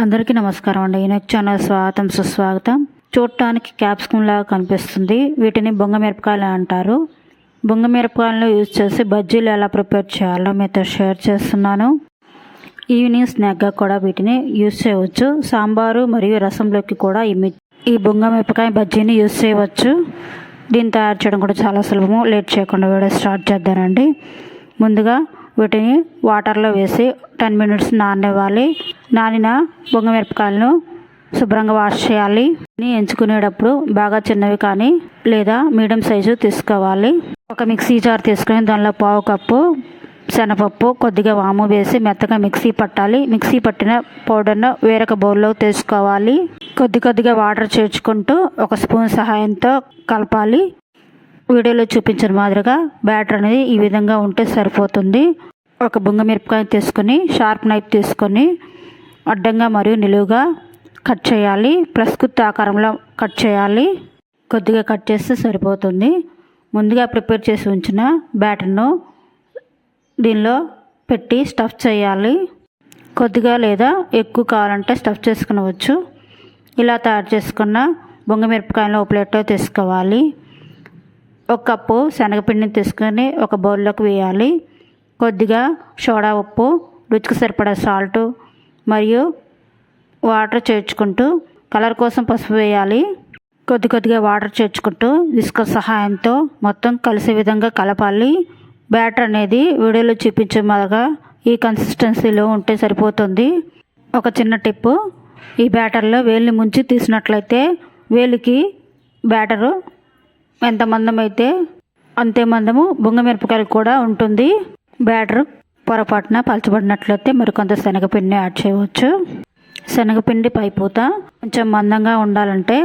అందరికీ నమస్కారం అండి. ఈనెక్ ఛానల్ స్వాగతం సుస్వాగతం. చూడటానికి క్యాప్సికమ్ లాగా కనిపిస్తుంది. వీటిని బొంగ మిరపకాయలు అంటారు. బొంగ మిరపకాయలను యూజ్ చేసి బజ్జీలు ఎలా ప్రిపేర్ చేయాలో మీతో షేర్ చేస్తున్నాను. ఈవినింగ్ స్నాక్గా కూడా వీటిని యూజ్ చేయవచ్చు. సాంబారు మరియు రసంలోకి కూడా ఈ ఈ బొంగ మిరపకాయ బజ్జీని యూజ్ చేయవచ్చు. దీన్ని తయారు చేయడం కూడా చాలా సులభము. లేట్ చేయకుండా వీడియో స్టార్ట్ చేద్దానండి. ముందుగా వీటిని వాటర్లో వేసి టెన్ మినిట్స్ నాననివ్వాలి. నానిన బొంగమిరపకాయలను శుభ్రంగా వాష్ చేయాలి. ఎంచుకునేటప్పుడు బాగా చిన్నవి కానీ లేదా మీడియం సైజు తీసుకోవాలి. ఒక మిక్సీ జార్ తీసుకొని దానిలో పావు కప్పు శనపప్పు కొద్దిగా వాము వేసి మెత్తగా మిక్సీ పట్టాలి. మిక్సీ పట్టిన పౌడర్ను వేరొక బౌల్లో తీసుకోవాలి. కొద్ది కొద్దిగా వాటర్ చేర్చుకుంటూ ఒక స్పూన్ సహాయంతో కలపాలి. వీడియోలో చూపించిన మాదిరిగా బ్యాటర్ అనేది ఈ విధంగా ఉంటే సరిపోతుంది. ఒక బొంగ మిరపకాయ తీసుకొని షార్ప్ నైఫ్ తీసుకొని అడ్డంగా మరియు నిలువుగా కట్ చేయాలి. ప్లస్ గుర్తు ఆకారంలో కట్ చేయాలి. కొద్దిగా కట్ చేస్తే సరిపోతుంది. ముందుగా ప్రిపేర్ చేసి ఉంచిన బ్యాటర్ను దీనిలో పెట్టి స్టఫ్ చేయాలి. కొద్దిగా లేదా ఎక్కువ కావాలంటే స్టఫ్ చేసుకునవచ్చు. ఇలా తయారు చేసుకున్న బొంగ మిరపకాయలు ఒక ప్లేట్లో తీసుకోవాలి. ఒక కప్పు శనగపిండిని తీసుకొని ఒక బౌల్లోకి వేయాలి. కొద్దిగా సోడా ఉప్పు రుచికి సరిపడా సాల్ట్ మరియు వాటర్ చేర్చుకుంటూ కలర్ కోసం పసుపు వేయాలి. కొద్ది కొద్దిగా వాటర్ చేర్చుకుంటూ ఇసుక సహాయంతో మొత్తం కలిసే విధంగా కలపాలి. బ్యాటర్ అనేది వీడియోలో చూపించే మాదిరిగా ఈ కన్సిస్టెన్సీలో ఉంటే సరిపోతుంది. ఒక చిన్న టిప్పు ఈ బ్యాటర్లో వేలిని ముంచి తీసినట్లయితే వేలికి బ్యాటరు ఎంత మందం అయితే అంతే మందము బొంగ మిరపకాయలు కూడా ఉంటుంది. బ్యాటర్ పొరపాటున పలచబడినట్లయితే మరికొంత శనగపిండిని యాడ్ చేయవచ్చు. శనగపిండి పైపూత కొంచెం మందంగా ఉండాలంటే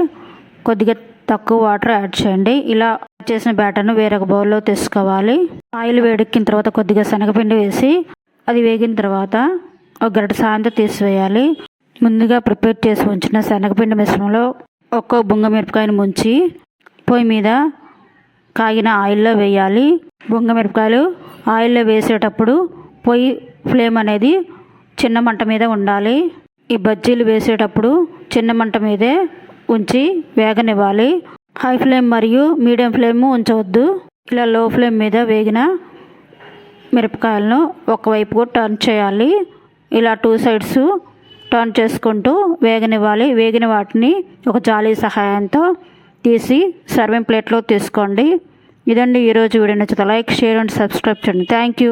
కొద్దిగా తక్కువ వాటర్ యాడ్ చేయండి. ఇలా చేసిన బ్యాటర్ను వేరొక బౌల్లో తీసుకోవాలి. ఆయిల్ వేడెక్కిన తర్వాత కొద్దిగా శనగపిండి వేసి అది వేగిన తర్వాత ఒక గరిట సాయంతో తీసివేయాలి. ముందుగా ప్రిపేర్ చేసి ఉంచిన శనగపిండి మిశ్రమంలో ఒక్కో బొంగ మిరపకాయను ముంచి పొయ్యి మీద కాగిన ఆయిల్లో వేయాలి. బొంగ మిరపకాయలు ఆయిల్లో వేసేటప్పుడు పొయ్యి ఫ్లేమ్ అనేది చిన్న మంట మీద ఉండాలి. ఈ బజ్జీలు వేసేటప్పుడు చిన్న మంట మీదే ఉంచి వేగనివ్వాలి. హై ఫ్లేమ్ మరియు మీడియం ఫ్లేమ్ ఉంచవద్దు. ఇలా లో ఫ్లేమ్ మీద వేగిన మిరపకాయలను ఒకవైపు టర్న్ చేయాలి. ఇలా టూ సైడ్స్ టర్న్ చేసుకుంటూ వేగనివ్వాలి. వేగిన వాటిని ఒక జాలీ సహాయంతో తీసి సర్వింగ్ ప్లేట్లో తీసుకోండి. ఇదండి ఈరోజు వీడియో నచ్చితే లైక్ షేర్ అండ్ సబ్స్క్రైబ్ చేయండి. Thank you